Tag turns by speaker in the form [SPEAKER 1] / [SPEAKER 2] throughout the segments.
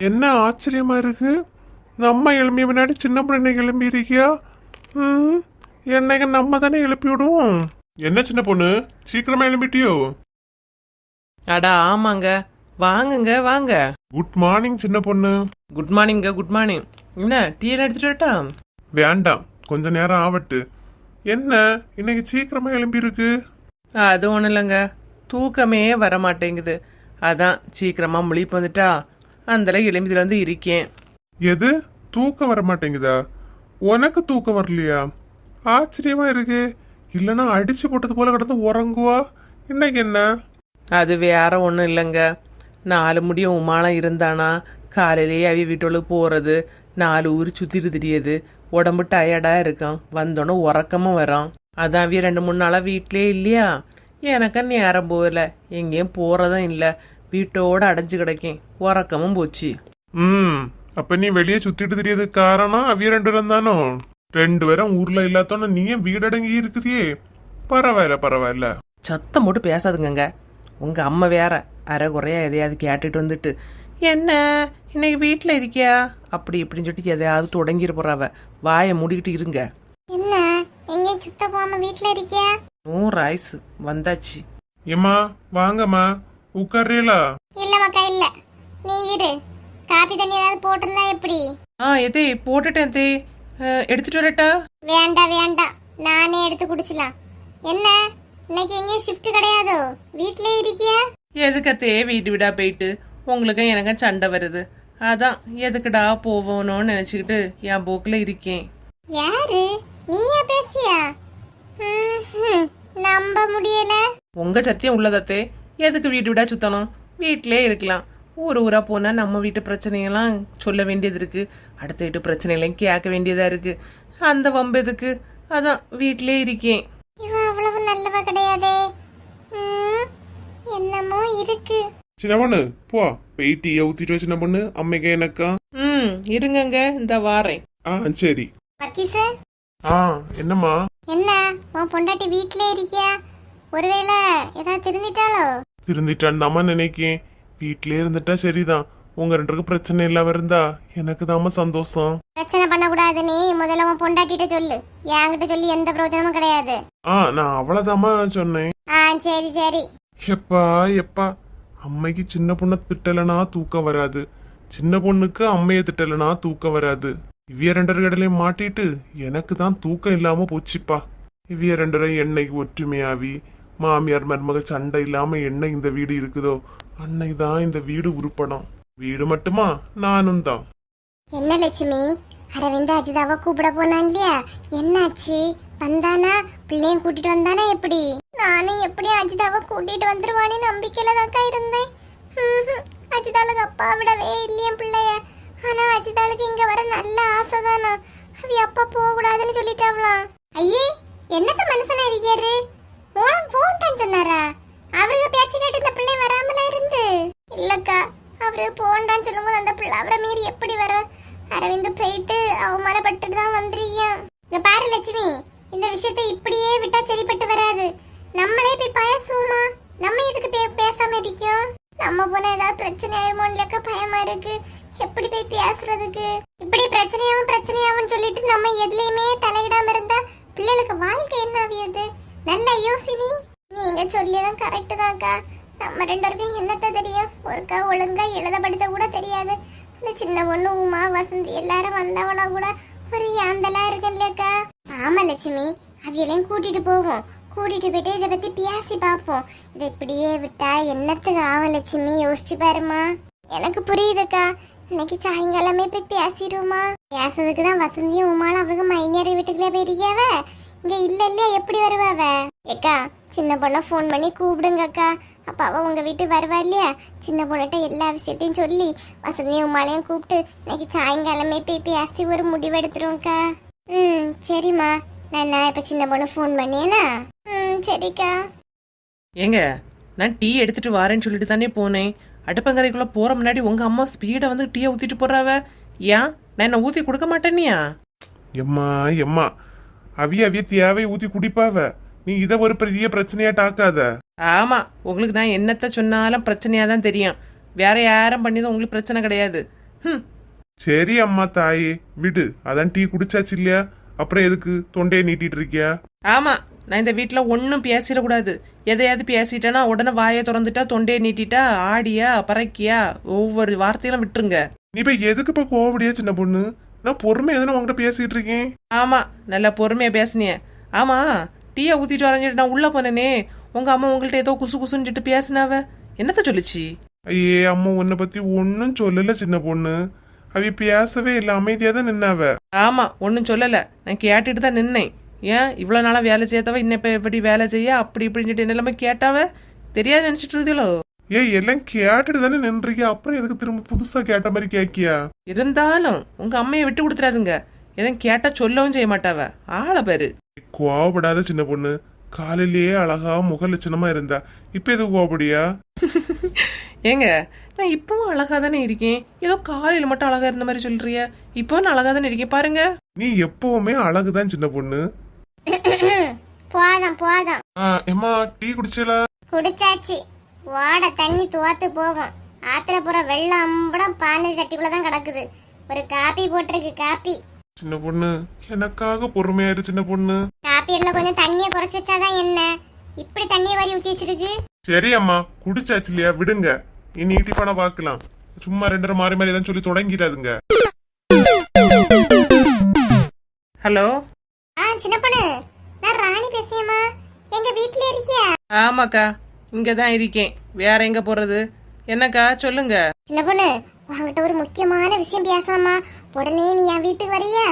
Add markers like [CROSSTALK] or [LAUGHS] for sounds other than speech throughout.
[SPEAKER 1] என்ன ஆச்சரியமா இருக்கு? நம்ம எழும்பிய முன்னாடி சின்ன பொண்ணு எழும்பி இருக்கியா? ம் என்னைக்கு நம்ம தானே எழுப்பி விடுவோம். என்ன சின்ன பொண்ணு? சீக்கிரமா எழும்பிட்டியோ?
[SPEAKER 2] அடா ஆமாங்க. வாங்குங்க வாங்க.
[SPEAKER 1] குட் மார்னிங் சின்ன பொண்ணு.
[SPEAKER 2] குட் மார்னிங்க குட் மார்னிங் என்ன டீ எல்லாம் எடுத்துட்டு வரட்டா
[SPEAKER 1] வேண்டாம். கொஞ்ச நேரம் ஆவட்டு என்ன இன்னைக்கு சீக்கிரமா எழும்பி இருக்கு
[SPEAKER 2] அது ஒன்றும் இல்லைங்க. தூக்கமே வர மாட்டேங்குது அதான் சீக்கிரமா முழிப்பு வந்துட்டா. அந்தல எலும்பிதுல வந்து இருக்கேன்.
[SPEAKER 1] எது? தூக்கம் வர மாட்டேங்குதா? உனக்கு தூக்கம் வரலையா? ஆச்சரியமா இருக்கு. இல்லைன்னா அடிச்சு போட்டது போல கிடந்து உறங்குவா? இன்னைக்கு என்ன?
[SPEAKER 2] அது வேற ஒன்றும் இல்லைங்க. நாலு முடியும் உமாலாம் இருந்தானா? காலையிலேயே அவி வீட்டுக்கு போகிறது நாலு ஊர் சுற்றிட்டு திரியுது. உடம்பு டயர்டாக இருக்கான். வந்தோன்னே உறக்கமும் வரும் அதான் அவி ரெண்டு மூணு நாளாக வீட்டிலே இல்லையா? எனக்கு நேரம் போகல. எங்கேயும் போகிறதும் இல்லை. வீட்டோட அடைஞ்சு கிடக்கேன். உறக்கமும் போச்சு.
[SPEAKER 1] ம் அப்ப நீ வெளியே சுத்திட்டு தெரியாது காரணம் அவிய ரெண்டு பேரும் தானோ? ரெண்டு பேரும் ஊர்ல இல்லாதோன்னு நீ ஏன் வீடடங்கி இருக்குதியே பரவாயில்ல பரவாயில்ல.
[SPEAKER 2] சத்தம் போட்டு பேசாதுங்கங்க. உங்க அம்மா வேற அரை குறையா எதையாவது கேட்டுட்டு வந்துட்டு என்ன இன்னைக்கு வீட்டில் இருக்கியா? அப்படி இப்படின்னு சொல்லிட்டு எதையாவது தொடங்கிட போறாவ. வாயை மூடிக்கிட்டு இருங்க.
[SPEAKER 3] என்ன எங்கேயும் சுத்த போகாம வீட்ல இருக்கியா?
[SPEAKER 2] நூறு ஆயுசு வந்தாச்சு.
[SPEAKER 1] ஏம்மா வாங்கம்மா. உட்கார்றீங்களா
[SPEAKER 3] இல்ல மக்கா இல்ல. நீ இரு. காபி தண்ணி ஏதாவது போட்டிருந்தா எப்படி?
[SPEAKER 2] ஆ எதே போட்டுட்டேன் தே எடுத்துட்டு வரட்டா?
[SPEAKER 3] வேண்டாம் வேண்டாம் நானே எடுத்து குடிச்சலாம் என்ன? இன்னைக்கு எங்கேயும் ஷிஃப்ட் கிடையாதோ? வீட்லயே இருக்கியா?
[SPEAKER 2] எதுக்கத்தே வீட்டு வீடா போயிட்டு? உங்களுக்கும் எனக்கும் சண்டை வருது. அதான் எதுக்குடா போவோணும்னு நினச்சிக்கிட்டு என் போக்கில் இருக்கேன்.
[SPEAKER 3] யாரு? நீயா பேசியா? ம்ஹும். நம்ப முடியல.
[SPEAKER 2] உங்க சத்தியம் உள்ளதத்தே எதுக்கு வீட்டு வீடா சுத்தணும்? வீட்டிலே இருக்கலாம். ஊர் ஊரா போனா நம்ம வீட்டு பிரச்சனையெல்லாம் சொல்ல வேண்டியது இருக்கு. அடுத்த வீட்டு பிரச்சனைகளையும் கேட்க வேண்டியதா இருக்கு. அந்த வம்பு எதுக்கு? அதான் வீட்டிலே இருக்கேன்.
[SPEAKER 3] அவ்வளவு நல்லவ கிடையாதே. ம், என்னமோ இருக்கு.
[SPEAKER 1] சின்ன பொண்ணு போ. போயிட்டு ஊத்திட்டு வா சின்ன பொண்ணு. அம்மைக்கு எனக்கா?
[SPEAKER 2] ம் இருங்கங்க இந்த வாரேன்.
[SPEAKER 1] ஆ சரி.
[SPEAKER 3] வக்கீச
[SPEAKER 1] ஆ என்னம்மா?
[SPEAKER 3] என்ன உன் பொண்டாட்டி வீட்லயே இருக்கியா? ஒருவேளை ஏதாவது திருந்திட்டாளோ?
[SPEAKER 1] திருந்திட்டான் தாம்மா நினைக்கேன். வீட்டிலே இருந்துட்டா சரிதான். உங்க ரெண்டு பேருக்கும் பிரச்சனை இல்லாம இருந்தா எனக்கு தாம்மா சந்தோஷம்.
[SPEAKER 3] பிரச்சனை பண்ணக்கூடாது நீ. முதல்ல உன் பொண்டாட்டிட்ட சொல்லு. என்கிட்ட சொல்லி எந்த பிரயோஜனமும் கிடையாது.
[SPEAKER 1] ஆ நான் அவ்வளவுதாம்மா சொன்னேன்.
[SPEAKER 3] ஆ சரி சரி.
[SPEAKER 1] எப்பா எப்பா. அம்மைக்கு சின்ன பொண்ணை திட்டலனா தூக்கம் வராது. சின்ன பொண்ணுக்கு அம்மைய திட்டலனா தூக்கம் வராது. இவ்விய ரெண்டரை கடையிலையும் மாட்டிட்டு எனக்கு தான் தூக்கம் இல்லாம போச்சுப்பா. இவ்விய ரெண்டரை என்னைக்கு ஒற்றுமையாவி. மாமியார் மருமக சண்டை இல்லாம என்ன இந்த வீடு இருக்குதோ? அன்னை தான் இந்த வீடு உருப்படம். வீடு மட்டுமா? நானும் தான்.
[SPEAKER 3] என்ன லட்சுமி? அரவிந்த் அஜிதாவை கூப்பிட போனான் இல்லையா? என்னாச்சு? வந்தானா? பிள்ளையும் கூட்டிட்டு வந்தானா எப்படி? நானும் எப்படி அஜிதாவை கூட்டிட்டு வந்துருவானே நம்பிக்கையில தாக்கா இருந்தேன். அஜிதாளுக்கு அப்பா விடவே இல்லையே பிள்ளைய. ஆனா அஜிதாளுக்கு இங்க வர நல்ல ஆசை தானா அவ அப்பா போக கூடாதுன்னு சொல்லிட்டாவலாம் ஐயே என்னத்த மனுஷனா இருக்காரு? மோளம் போன்ட்டான்னு சொன்னாரா? அவருக்கு பேச்சு கேட்டு இந்த பிள்ளை வராமல இருந்து? இல்லக்கா அவரு போண்டான்னு சொல்லும்போது அந்த பிள்ளை அவரை மீறி எப்படி வர? அரவிந்த் போயிட்டு அவமானப்பட்டு தான் வந்துருக்கியான் இங்க பாரு லட்சுமி இந்த விஷயத்தை இப்படியே விட்டா சரிப்பட்டு வராது. நம்மளே போய் பயசுமா நம்ம எதுக்கு பே- பேசாம இருக்கோம்? நம்ம போனா ஏதாவது பிரச்சனை ஆயிருமோன்லக்கா பயமா இருக்கு. எப்படி போய் பேசுறதுக்கு? இப்படி பிரச்சனையாவும் பிரச்சனையாவும் சொல்லிட்டு நம்ம எதுலயுமே தலையிடாம இருந்தா பிள்ளைகளுக்கு வாழ்க்கை என்ன ஆகியது நல்லா யோசினி. நீங்க சொல்லியதும் கரெக்ட் தான்க்கா. நம்ம ரெண்டு பேருக்கும் என்னத்த தெரியும்? ஒருக்கா ஒழுங்கா எழுத படிச்ச கூட தெரியாது. இந்த சின்ன பொண்ணு உமா வசந்தி எல்லாரும் வந்தவனா கூட ஒரு ஏந்தலா இருக்கு இல்லையாக்கா ஆமா லட்சுமி அவையெல்லாம் கூட்டிட்டு போவோம். கூட்டிட்டு போயிட்டு இதை பத்தி பேசி பார்ப்போம். இதை இப்படியே விட்டா என்னத்துக்கு ஆகும் லட்சுமி? யோசிச்சு பாருமா எனக்கு புரியுதுக்கா. இன்னைக்கு சாயங்காலமே போய் பேசிடுவோமா? பேசுறதுக்கு தான் வசந்தியும் உமாலும் அவளுக்கு மைனியாரி வீட்டுக்குள்ளே போயிருக்கியாவே? இங்க இல்ல இல்லையா? எப்படி வருவாவ ஏக்கா சின்ன பொண்ணை ஃபோன் பண்ணி கூப்பிடுங்க அக்கா. அப்ப அவ உங்க வீட்டுக்கு வருவா இல்லையா? சின்ன பொண்ணுகிட்ட எல்லா விஷயத்தையும் சொல்லி வசந்தியும் உமாலையும் கூப்பிட்டு இன்னைக்கு சாயங்காலமே போய் பேசி ஒரு முடிவு எடுத்துருவோம்க்கா ம் சரிம்மா. நான் நான் இப்ப சின்ன பொண்ணு ஃபோன் பண்ணியேனா? ம் சரிக்கா.
[SPEAKER 2] ஏங்க நான் டீ எடுத்துட்டு வரேன்னு சொல்லிட்டு தானே போனேன். அடுப்பங்கரைக்குள்ள போற முன்னாடி உங்க அம்மா ஸ்பீடா வந்து டீயை ஊத்திட்டு போறாவ ஏன்? நான் என்ன ஊத்தி கொடுக்க மாட்டேனியா
[SPEAKER 1] எம்மா எம்மா. அவிய அவிய தேவை ஊத்தி குடிப்பாவ. நீ இத ஒரு பெரிய பிரச்சனையா டாக்காத
[SPEAKER 2] ஆமா உங்களுக்கு நான் என்னத்த சொன்னாலும் பிரச்சனையா தான் தெரியும். வேற யாரும் பண்ணிதான் உங்களுக்கு பிரச்சனை கிடையாது. ஹம்.
[SPEAKER 1] சரி அம்மா தாயே விடு. அதான் டீ குடிச்சாச்சு இல்லையா? அப்புறம் எதுக்கு தொண்டையை நீட்டிட்டு இருக்கியா?
[SPEAKER 2] ஆமா நான் இந்த வீட்டில் ஒன்றும் பேசிடக்கூடாது எதையாவது பேசிட்டேன்னா உடனே வாயை திறந்துட்டா தொண்டையை நீட்டிட்டா ஆடியா பறக்கியா ஒவ்வொரு வார்த்தையிலும் விட்டுருங்க.
[SPEAKER 1] நீ இப்ப எதுக்கு இப்ப கோவப்படியா சின்ன பொண்ணு? நான் பொறுமை எதுனா உங்ககிட்ட பேசிட்டு இருக்கேன்?
[SPEAKER 2] ஆமா நல்லா பொறுமையா பேசுனிய. ஆமா டீயை ஊத்திட்டு வரைஞ்சிட்டு நான் உள்ள போனேனே. உங்க அம்மா உங்கள்ட்ட ஏதோ குசு குசுன்னுட்டு பேசினாவ? என்னத்த சொல்லுச்சு?
[SPEAKER 1] ஐயே அம்மா உன்னை பத்தி ஒன்னும் சொல்லல சின்ன பொண்ணு. அவ பேசவே இல்ல அமைதியா தான் நின்னாவ.
[SPEAKER 2] ஆமா ஒன்றும் சொல்லல. நான் கேட்டுட்டு தான் நின்னேன். ஏன் இவ்வளோ நாளா வேலை செய்யத்தவ இன்னும் இப்போ எப்படி வேலை செய்ய அப்படி இப்படின்னு சொல்லிட்டு எல்லாமே கேட்டாவ? தெரியாது நினைச்சிட்டு இருந்தீங்களோ
[SPEAKER 1] ஏய் எல்லாம் கேட்டுட்டு தானே நின்றீங்க அப்புறம் எதுக்கு திரும்ப புதுசா கேட்ட மாதிரி கேக்கியா?
[SPEAKER 2] இருந்தாலும் உங்க அம்மையை விட்டு கொடுத்துறாதுங்க எதுவும் கேட்டா சொல்லவும் செய்ய மாட்டாவ. ஆளை பாரு.
[SPEAKER 1] கோவப்படாத சின்ன பொண்ணு. காலையிலேயே அழகா முக லட்சணமா இருந்தா. இப்ப எதுக்கு கோவப்படியா? [LAUGHS]
[SPEAKER 2] ஏங்க நான் இப்பவும் அழகா தானே இருக்கேன். ஏதோ காலையில மட்டும் அழகா இருந்த மாதிரி சொல்றிய. இப்போ நான் அழகா தானே இருக்கேன். பாருங்க.
[SPEAKER 1] நீ எப்பவுமே அழகுதான் சின்ன பொண்ணு. [CLEARS THROAT]
[SPEAKER 3] போதும் போதும்.
[SPEAKER 1] எம்மா டீ குடிச்சல
[SPEAKER 3] குடிச்சாச்சு. வாட தண்ணி துவாத்து போகும். ஆத்துல புற வெள்ளம் அம்படம் பானை சட்டிக்குள்ள தான் கிடக்குது. ஒரு காப்பி போட்டிருக்கு காப்பி.
[SPEAKER 1] சின்ன பொண்ணு எனக்காக பொறுமையா இரு சின்ன பொண்ணு.
[SPEAKER 3] காப்பியில கொஞ்சம் தண்ணியை குறைச்சு வச்சாதான் என்ன? இப்படி தண்ணியை வாரி ஊத்தி வச்சிருக்கு?
[SPEAKER 1] சரி அம்மா குடிச்சாச்சு இல்லையா? விடுங்க. இனி டிஃபனை பார்க்கலாம். சும்மா ரெண்டரை மாறி மாறி தான் சொல்லி தொடங்கிடாதுங்க.
[SPEAKER 2] ஹலோ?
[SPEAKER 3] ஆ சின்ன பொண்ணு. நான் ராணி பேசியம்மா எங்க வீட்ல இருக்கியா?
[SPEAKER 2] ஆமாக்கா. இங்க தான் இருக்கேன். வேற எங்க போறது? என்னக்கா சொல்லுங்க.
[SPEAKER 3] சின்ன பொண்ணு உங்ககிட்ட ஒரு முக்கியமான விஷயம் பேசலாமா? உடனே நீ என் வீட்டுக்கு வரியா?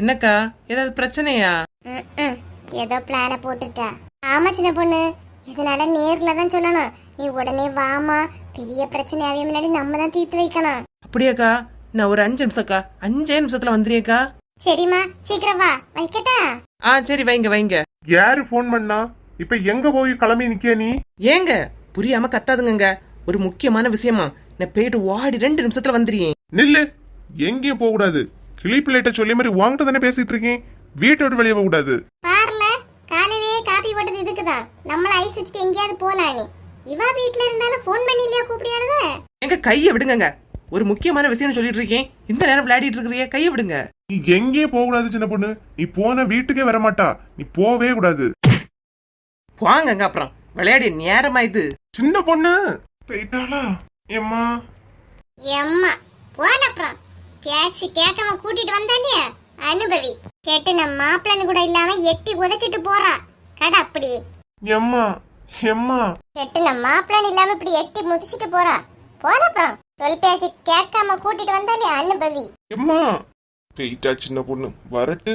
[SPEAKER 2] என்னக்கா ஏதாவது பிரச்சனையா?
[SPEAKER 3] ம்ம். ஏதோ பிளான போட்டுட்டா. ஆமா சின்ன பொண்ணு. இதனால நேர்ல தான் சொல்லணும். நீ உடனே வாமா பெரிய பிரச்சனையாவே முன்னாடி நம்ம தான் தீர்த்து வைக்கணும்.
[SPEAKER 2] அப்படியாக்கா நான் ஒரு அஞ்சு நிமிஷம்க்கா அஞ்சே நிமிஷத்துல வந்துறியக்கா
[SPEAKER 3] சரிம்மா சீக்கிரம் வா. வைக்கட்டா?
[SPEAKER 2] ஆ சரி வைங்க வைங்க.
[SPEAKER 1] யாரு ஃபோன் பண்ணா? இப்ப எங்க போய் கிளம்பி நிக்க நீ?
[SPEAKER 2] ஏங்க புரியாம கத்தாதுங்கங்க. ஒரு முக்கியமான விஷயமா. நான் போயிட்டு ஓடி ரெண்டு நிமிஷத்துல வந்துறியேன்
[SPEAKER 1] நில்லு. எங்கேயும் போக கூடாது. கிளி பிள்ளைகிட்ட சொல்லி மாதிரி வாங்கிட்டு தானே பேசிட்டு இருக்கேன். வீட்டை விட்டு வெளியே போக கூடாது.
[SPEAKER 3] பாருல காலையிலேயே காப்பி போட்டது இதுக்குதான் நம்மள ஐஸ் வச்சுட்டு எங்கேயாவது போலாம் நீ இவா வீட்ல இருந்தாலும் ஃபோன் பண்ணி இல்லையா கூப்பிடியாளுவ
[SPEAKER 2] எங்க கையை விடுங்கங்க. ஒரு முக்கியமான விஷயம்னு சொல்லிட்டு இருக்கேன். இந்த நேரம் விளையாடிட்டு இருக்கிறிய கையை விடுங்க.
[SPEAKER 1] நீ எங்கேயும் போக கூடாது சின்ன பொண்ணு. நீ போன வீட்டுக்கே வர மாட்டா நீ போவே கூடாது.
[SPEAKER 2] வாங்கங்க அப்புறம். விளையாடிய நேரமா இது.
[SPEAKER 1] சின்ன பொண்ணு. போயிட்டாளா? ஏம்மா
[SPEAKER 3] எம்மா போன அப்புறம். பேச்சு கேட்காம கூட்டிட்டு வந்தா இல்லையா அனுபவி. கேட்டு நம்ம மாப்பிள்ளன்னு கூட இல்லாம எட்டி உதைச்சிட்டு போறா. கடை அப்படி.
[SPEAKER 1] எம்மா எம்மா.
[SPEAKER 3] கேட்டு நம்ம மாப்பிள்ளன்னு இல்லாம இப்படி எட்டி முதிச்சிட்டு போறா. போன அப்புறம். சொல் பேச்சு கேட்காம கூட்டிட்டு வந்தா இல்லையா அனுபவி.
[SPEAKER 1] எம்மா. போயிட்டா சின்ன பொண்ணு. வரட்டு.